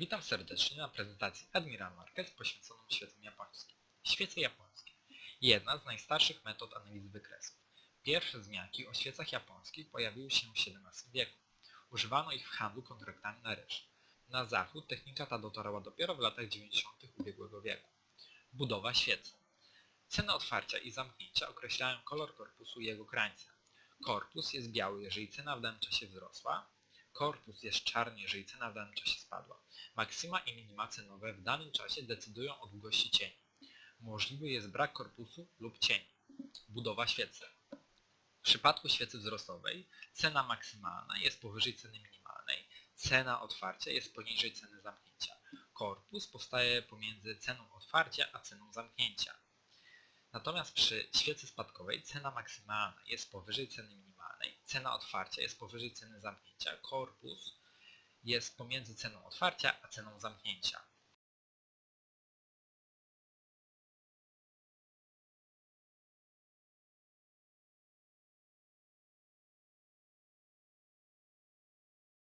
Witam serdecznie na prezentacji Admiral Market poświęconą świecom japońskim. Świece japońskie. Jedna z najstarszych metod analizy wykresów. Pierwsze wzmianki o świecach japońskich pojawiły się w XVII wieku. Używano ich w handlu kontraktami na ryż. Na zachód technika ta dotarła dopiero w latach 90. ubiegłego wieku. Budowa świecy. Ceny otwarcia i zamknięcia określają kolor korpusu i jego krańca. Korpus jest biały, jeżeli cena w danym czasie wzrosła. Korpus jest czarny, jeżeli cena w danym czasie spadła. Maksima i minima cenowe w danym czasie decydują o długości cieni. Możliwy jest brak korpusu lub cieni. Budowa świecy. W przypadku świecy wzrostowej cena maksymalna jest powyżej ceny minimalnej, cena otwarcia jest poniżej ceny zamknięcia. Korpus powstaje pomiędzy ceną otwarcia a ceną zamknięcia. Natomiast przy świecy spadkowej cena maksymalna jest powyżej ceny minimalnej, cena otwarcia jest powyżej ceny zamknięcia, korpus jest pomiędzy ceną otwarcia a ceną zamknięcia.